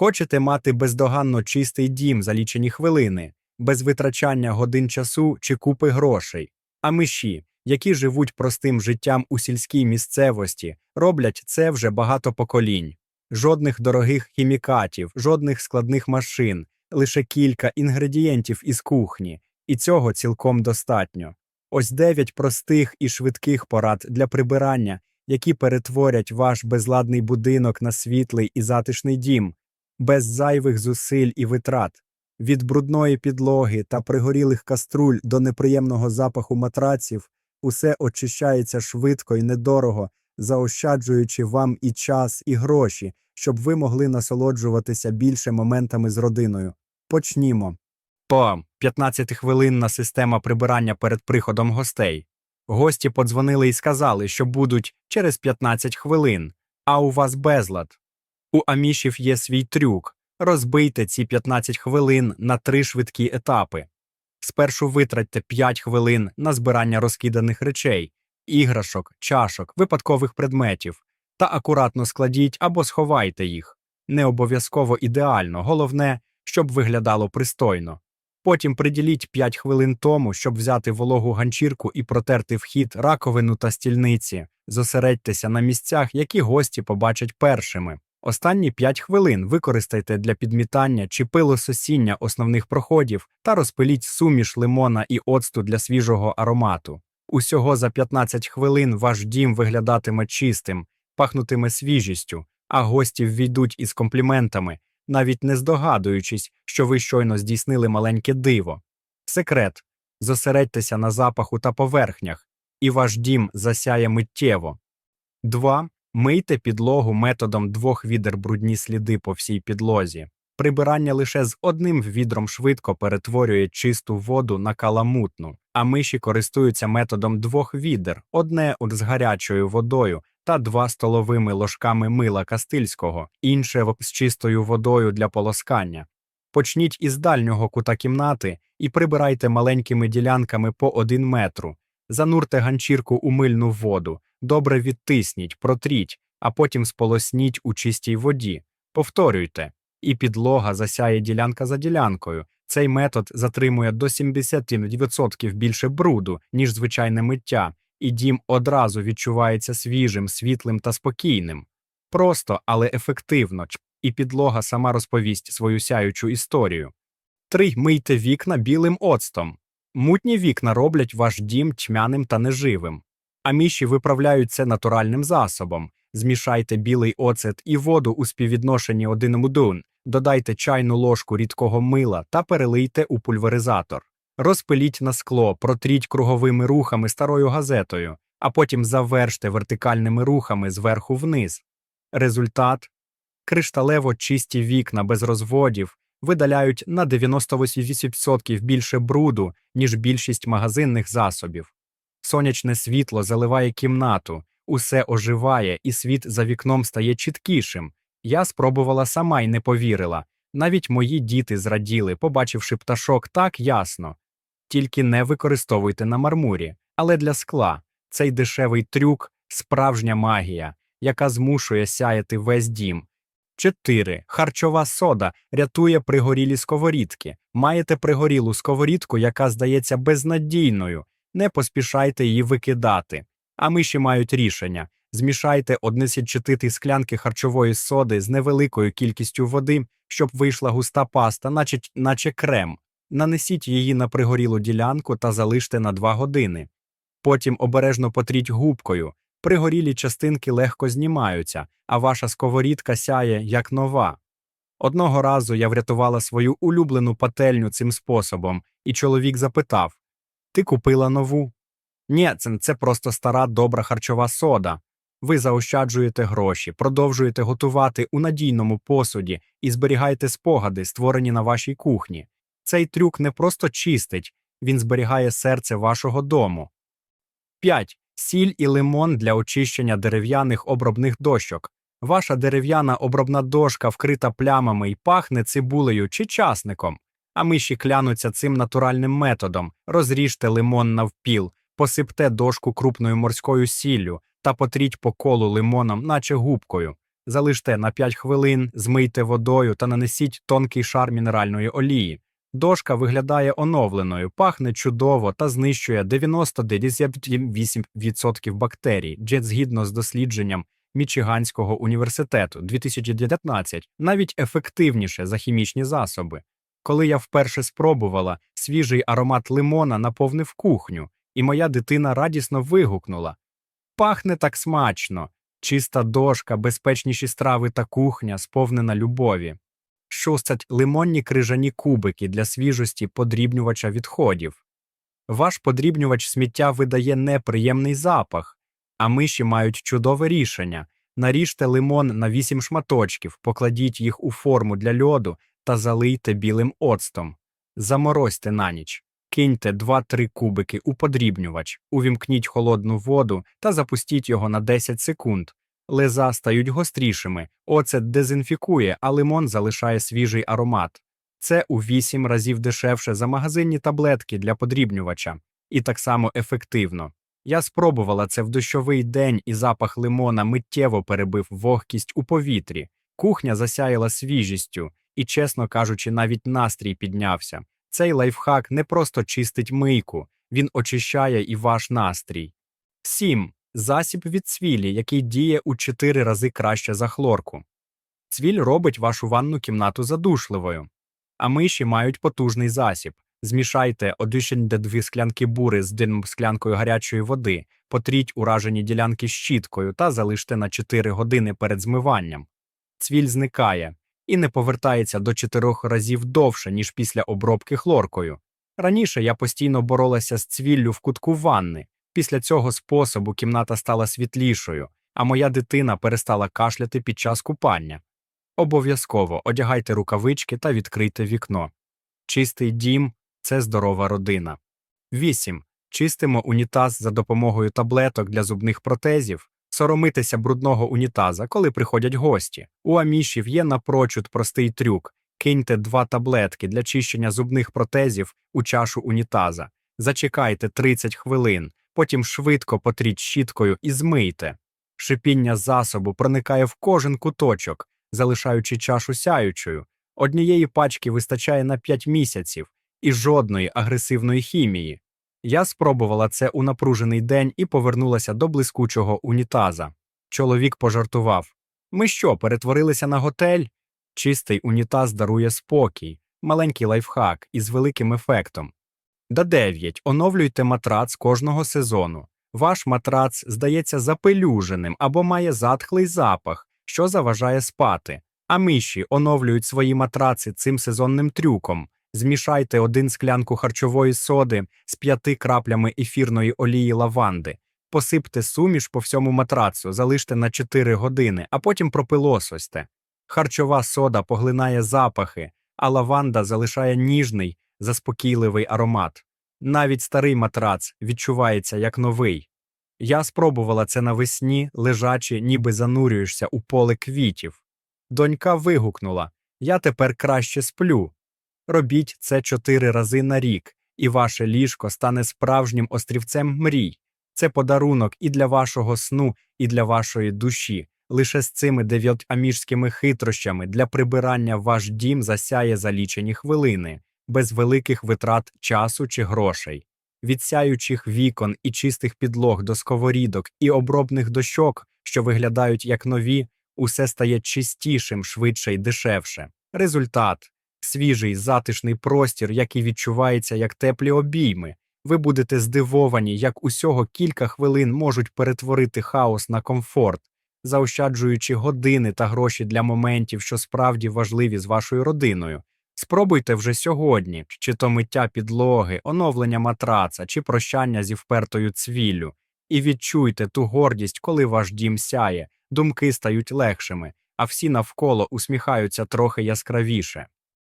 Хочете мати бездоганно чистий дім за лічені хвилини, без витрачання годин часу чи купи грошей. А миші, які живуть простим життям у сільській місцевості, роблять це вже багато поколінь. Жодних дорогих хімікатів, жодних складних машин, лише кілька інгредієнтів із кухні, і цього цілком достатньо. Ось дев'ять простих і швидких порад для прибирання, які перетворять ваш безладний будинок на світлий і затишний дім, без зайвих зусиль і витрат. Від брудної підлоги та пригорілих каструль до неприємного запаху матраців усе очищається швидко і недорого, заощаджуючи вам і час, і гроші, щоб ви могли насолоджуватися більше моментами з родиною. Почнімо. По 15-хвилинна система прибирання перед приходом гостей. Гості подзвонили і сказали, що будуть через 15 хвилин, а у вас безлад. У амішів є свій трюк. Розбийте ці 15 хвилин на три швидкі етапи. Спершу витратьте 5 хвилин на збирання розкиданих речей, іграшок, чашок, випадкових предметів та акуратно складіть або сховайте їх. Не обов'язково ідеально, головне, щоб виглядало пристойно. Потім приділіть 5 хвилин тому, щоб взяти вологу ганчірку і протерти вхід, раковину та стільниці. Зосередьтеся на місцях, які гості побачать першими. Останні 5 хвилин використайте для підмітання чи пилососіння основних проходів та розпиліть суміш лимона і оцту для свіжого аромату. Усього за 15 хвилин ваш дім виглядатиме чистим, пахнутиме свіжістю, а гості ввійдуть із компліментами, навіть не здогадуючись, що ви щойно здійснили маленьке диво. Секрет зосередьтеся на запаху та поверхнях, і ваш дім засяє миттєво. 2. Мийте підлогу методом двох відер брудні сліди по всій підлозі. Прибирання лише з одним відром швидко перетворює чисту воду на каламутну, а миші користуються методом двох відер: одне з гарячою водою та два столовими ложками мила кастильського, інше з чистою водою для полоскання. Почніть із дальнього кута кімнати і прибирайте маленькими ділянками по один метру. Занурте ганчірку у мильну воду, добре відтисніть, протріть, а потім сполосніть у чистій воді. Повторюйте, і підлога засяє ділянка за ділянкою. Цей метод затримує до 70% більше бруду, ніж звичайне миття, і дім одразу відчувається свіжим, світлим та спокійним. Просто, але ефективно, і підлога сама розповість свою сяючу історію. 3. Мийте вікна білим оцтом. Мутні вікна роблять ваш дім тьмяним та неживим. А міші виправляють це натуральним засобом. Змішайте білий оцет і воду у співвідношенні 1 1, додайте чайну ложку рідкого мила та перелийте у пульверизатор. Розпиліть на скло, протріть круговими рухами старою газетою, а потім заверште вертикальними рухами зверху вниз. Результат кришталево чисті вікна без розводів видаляють на 98% більше бруду, ніж більшість магазинних засобів. Сонячне світло заливає кімнату, усе оживає, і світ за вікном стає чіткішим. Я спробувала сама й не повірила. Навіть мої діти зраділи, побачивши пташок так ясно. Тільки не використовуйте на мармурі, але для скла цей дешевий трюк справжня магія, яка змушує сяяти весь дім. 4. Харчова сода рятує пригорілі сковорідки. Маєте пригорілу сковорідку, яка здається безнадійною. Не поспішайте її викидати. А миші мають рішення змішайте однесітчатити склянки харчової соди з невеликою кількістю води, щоб вийшла густа паста, наче, наче крем. Нанесіть її на пригорілу ділянку та залиште на 2 години. Потім обережно потріть губкою. Пригорілі частинки легко знімаються, а ваша сковорідка сяє як нова. Одного разу я врятувала свою улюблену пательню цим способом, і чоловік запитав Ти купила нову? Ні, це, це просто стара добра харчова сода. Ви заощаджуєте гроші, продовжуєте готувати у надійному посуді і зберігаєте спогади, створені на вашій кухні. Цей трюк не просто чистить, він зберігає серце вашого дому. 5. Сіль і лимон для очищення дерев'яних обробних дощок. Ваша дерев'яна обробна дошка вкрита плямами і пахне цибулею чи часником. А миші клянуться цим натуральним методом розріжте лимон навпіл, посипте дошку крупною морською сіллю та потріть по колу лимоном, наче губкою. залиште на 5 хвилин, змийте водою та нанесіть тонкий шар мінеральної олії. Дошка виглядає оновленою, пахне чудово та знищує 98% бактерій, джет згідно з дослідженням Мічиганського університету 2019, навіть ефективніше за хімічні засоби. Коли я вперше спробувала, свіжий аромат лимона наповнив кухню, і моя дитина радісно вигукнула: Пахне так смачно! Чиста дошка, безпечніші страви та кухня, сповнена любові. Шостять лимонні крижані кубики для свіжості подрібнювача відходів. Ваш подрібнювач сміття видає неприємний запах, а миші мають чудове рішення. Наріжте лимон на 8 шматочків, покладіть їх у форму для льоду та залийте білим оцтом. Заморозьте на ніч. Киньте 2-3 кубики у подрібнювач, увімкніть холодну воду та запустіть його на 10 секунд. Леза стають гострішими, оцет дезінфікує, а лимон залишає свіжий аромат. Це у 8 разів дешевше за магазинні таблетки для подрібнювача, і так само ефективно. Я спробувала це в дощовий день, і запах лимона миттєво перебив вогкість у повітрі. Кухня засяяла свіжістю, і, чесно кажучи, навіть настрій піднявся. Цей лайфхак не просто чистить мийку, він очищає і ваш настрій. 7. Засіб від цвілі, який діє у 4 рази краще за хлорку. Цвіль робить вашу ванну кімнату задушливою. А миші мають потужний засіб. Змішайте один до дві склянки бури з дим склянкою гарячої води, потріть уражені ділянки щіткою та залиште на 4 години перед змиванням. Цвіль зникає і не повертається до 4 разів довше, ніж після обробки хлоркою. Раніше я постійно боролася з цвіллю в кутку ванни. Після цього способу кімната стала світлішою, а моя дитина перестала кашляти під час купання. Обов'язково одягайте рукавички та відкрийте вікно. Чистий дім це здорова родина. 8. Чистимо унітаз за допомогою таблеток для зубних протезів. Соромитися брудного унітаза, коли приходять гості. У амішів є напрочуд простий трюк. Киньте два таблетки для чищення зубних протезів у чашу унітаза. Зачекайте 30 хвилин, потім швидко потріть щіткою і змийте. Шипіння засобу проникає в кожен куточок, залишаючи чашу сяючою. Однієї пачки вистачає на 5 місяців і жодної агресивної хімії. Я спробувала це у напружений день і повернулася до блискучого унітаза. Чоловік пожартував Ми що, перетворилися на готель? Чистий унітаз дарує спокій, маленький лайфхак із великим ефектом. До 9. Оновлюйте матрац кожного сезону. Ваш матрац здається запелюженим або має затхлий запах, що заважає спати. А миші оновлюють свої матраци цим сезонним трюком. Змішайте один склянку харчової соди з п'яти краплями ефірної олії лаванди, посипте суміш по всьому матрацу, залиште на 4 години, а потім пропилососьте. Харчова сода поглинає запахи, а лаванда залишає ніжний, заспокійливий аромат. Навіть старий матрац відчувається як новий. Я спробувала це навесні, лежачи, ніби занурюєшся у поле квітів. Донька вигукнула Я тепер краще сплю. Робіть це чотири рази на рік, і ваше ліжко стане справжнім острівцем мрій. Це подарунок і для вашого сну, і для вашої душі. Лише з цими дев'ятаміжськими хитрощами для прибирання ваш дім засяє за лічені хвилини, без великих витрат часу чи грошей. Від сяючих вікон і чистих підлог до сковорідок і обробних дощок, що виглядають як нові, усе стає чистішим, швидше й дешевше. Результат свіжий, затишний простір, який відчувається як теплі обійми. Ви будете здивовані, як усього кілька хвилин можуть перетворити хаос на комфорт, заощаджуючи години та гроші для моментів, що справді важливі з вашою родиною. Спробуйте вже сьогодні, чи то миття підлоги, оновлення матраца, чи прощання зі впертою цвіллю, і відчуйте ту гордість, коли ваш дім сяє, думки стають легшими, а всі навколо усміхаються трохи яскравіше.